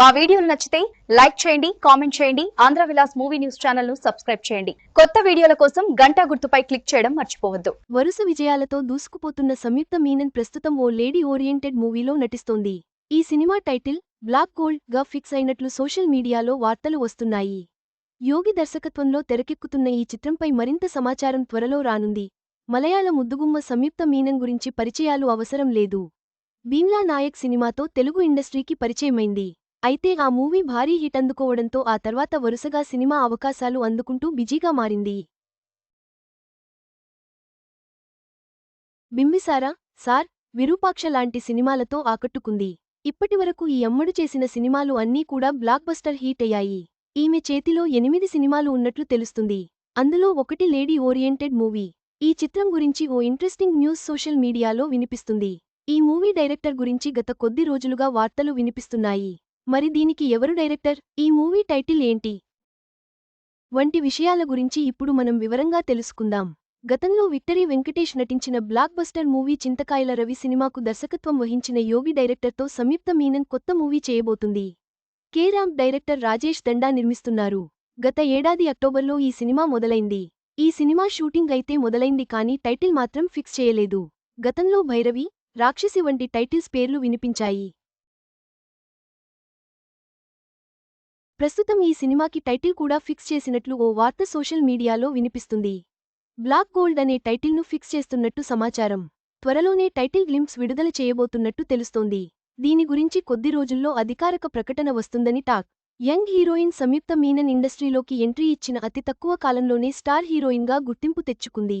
మా వీడియోలు నచ్చితే లైక్ చేయండి కామెంట్ చేయండి ఆంధ్ర విలాస్ మూవీ న్యూస్ ఛానల్ను సబ్స్క్రైబ్ చేయండి. కొత్త వీడియోల కోసం గంట గుర్తుపై క్లిక్ చేయడం మర్చిపోవద్దు. వరుస విజయాలతో దూసుకుపోతున్న సంయుక్త మీనన్ ప్రస్తుతం ఓ లేడీ ఓరియంటెడ్ మూవీలో నటిస్తోంది. ఈ సినిమా టైటిల్ బ్లాక్ గోల్డ్గా ఫిక్స్ అయినట్లు సోషల్ మీడియాలో వార్తలు వస్తున్నాయి. యోగి దర్శకత్వంలో తెరకెక్కుతున్న ఈ చిత్రంపై మరింత సమాచారం త్వరలో రానుంది. మలయాళ ముద్దుగుమ్మ సంయుక్త మీనన్ గురించి పరిచయాలు అవసరం లేదు. భీమ్లా నాయక్ సినిమాతో తెలుగు ఇండస్ట్రీకి పరిచయమైంది. అయితే ఆ మూవీ భారీ హిట్ అందుకోవడంతో ఆ తర్వాత వరుసగా సినిమా అవకాశాలు అందుకుంటూ బిజీగా మారింది. బింబిసారా సార్ విరూపాక్ష లాంటి సినిమాలతో ఆకట్టుకుంది. ఇప్పటివరకు ఈ అమ్మడు చేసిన సినిమాలు అన్నీ కూడా బ్లాక్ బస్టర్ హీట్ అయ్యాయి. ఈమె చేతిలో ఎనిమిది సినిమాలు ఉన్నట్లు తెలుస్తుంది. అందులో ఒకటి లేడీ ఓరియంటెడ్ మూవీ. ఈ చిత్రం గురించి ఓ ఇంట్రెస్టింగ్ న్యూస్ సోషల్ మీడియాలో వినిపిస్తుంది. ఈ మూవీ డైరెక్టర్ గురించి గత కొద్ది రోజులుగా వార్తలు వినిపిస్తున్నాయి. మరి దీనికి ఎవరు డైరెక్టర్? ఈ మూవీ టైటిల్ ఏంటి? వంటి విషయాల గురించి ఇప్పుడు మనం వివరంగా తెలుసుకుందాం. గతంలో విక్టరీ వెంకటేష్ నటించిన blockbuster movie Chintakayala Ravi సినిమాకు దర్శకత్వం వహించిన యోగి డైరెక్టర్తో సంయుక్త మీనన్ కొత్త మూవీ చేయబోతుంది. కేరామ్ డైరెక్టర్ రాజేష్ దండా నిర్మిస్తున్నారు. గత ఏడాది అక్టోబర్లో ఈ సినిమా మొదలైంది. ఈ సినిమా షూటింగ్ అయితే మొదలైంది కానీ టైటిల్ మాత్రం ఫిక్స్ చేయలేదు. గతంలో భైరవి రాక్షసి వంటి టైటిల్స్ పేర్లు వినిపించాయి. ప్రస్తుతం ఈ సినిమాకి టైటిల్ కూడా ఫిక్స్ చేసినట్లు ఓ వార్త సోషల్ మీడియాలో వినిపిస్తుంది. బ్లాక్ గోల్డ్ అనే టైటిల్ను ఫిక్స్ చేస్తున్నట్టు సమాచారం. త్వరలోనే టైటిల్ గ్లింప్స్ విడుదల చేయబోతున్నట్టు తెలుస్తోంది. దీని గురించి కొద్ది రోజుల్లో అధికారక ప్రకటన వస్తుందని talk. Young heroine Samyuktha Menon ఇండస్ట్రీలోకి ఎంట్రీ ఇచ్చిన అతి తక్కువ కాలంలోనే స్టార్ హీరోయిన్గా గుర్తింపు తెచ్చుకుంది.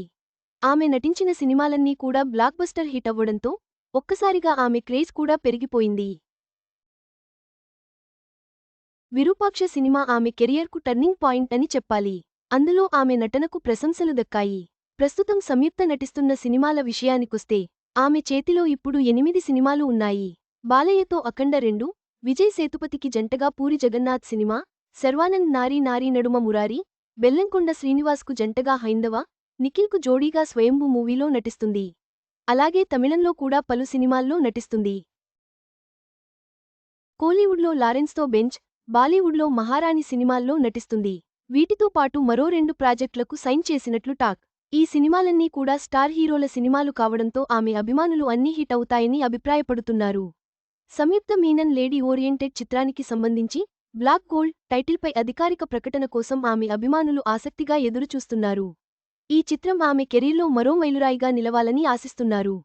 ఆమె నటించిన సినిమాలన్నీ కూడా బ్లాక్ బస్టర్ హిట్ అవ్వడంతో ఒక్కసారిగా ఆమె క్రేజ్ కూడా పెరిగిపోయింది. విరూపాక్ష సినిమా ఆమె కెరియర్కు టర్నింగ్ పాయింట్ అని చెప్పాలి. అందులో ఆమె నటనకు ప్రశంసలు దక్కాయి. ప్రస్తుతం సంయుక్త నటిస్తున్న సినిమాల విషయానికొస్తే ఆమె చేతిలో ఇప్పుడు ఎనిమిది సినిమాలు ఉన్నాయి. బాలయ్యతో అఖండ రెండు విజయ్ సేతుపతికి జంటగా పూరి జగన్నాథ్ సినిమా శర్వానంద్ నారీ నారీ నడుమ మురారి బెల్లంకొండ శ్రీనివాస్కు జంటగా హైందవ నిఖిల్కు జోడీగా స్వయంభు మూవీలో నటిస్తుంది. అలాగే తమిళంలో కూడా పలు సినిమాల్లో నటిస్తుంది. కోలీవుడ్లో లారెన్స్తో బెంచ్ బాలీవుడ్లో మహారాణి సినిమాల్లో నటిస్తుంది. వీటితో పాటు మరో రెండు ప్రాజెక్టులకు సైన్ చేసినట్లు టాక్. ఈ సినిమాలన్నీ కూడా స్టార్ హీరోల సినిమాలు కావడంతో ఆమె అభిమానులు అన్నీ హిట్ అవుతాయని అభిప్రాయపడుతున్నారు. సంయుక్త మీనన్ లేడీ ఓరియంటెడ్ చిత్రానికి సంబంధించి బ్లాక్ గోల్డ్ టైటిల్పై అధికారిక ప్రకటన కోసం ఆమె అభిమానులు ఆసక్తిగా ఎదురుచూస్తున్నారు. ఈ చిత్రం ఆమె కెరీర్లో మరో మైలురాయిగా నిలవాలని ఆశిస్తున్నారు.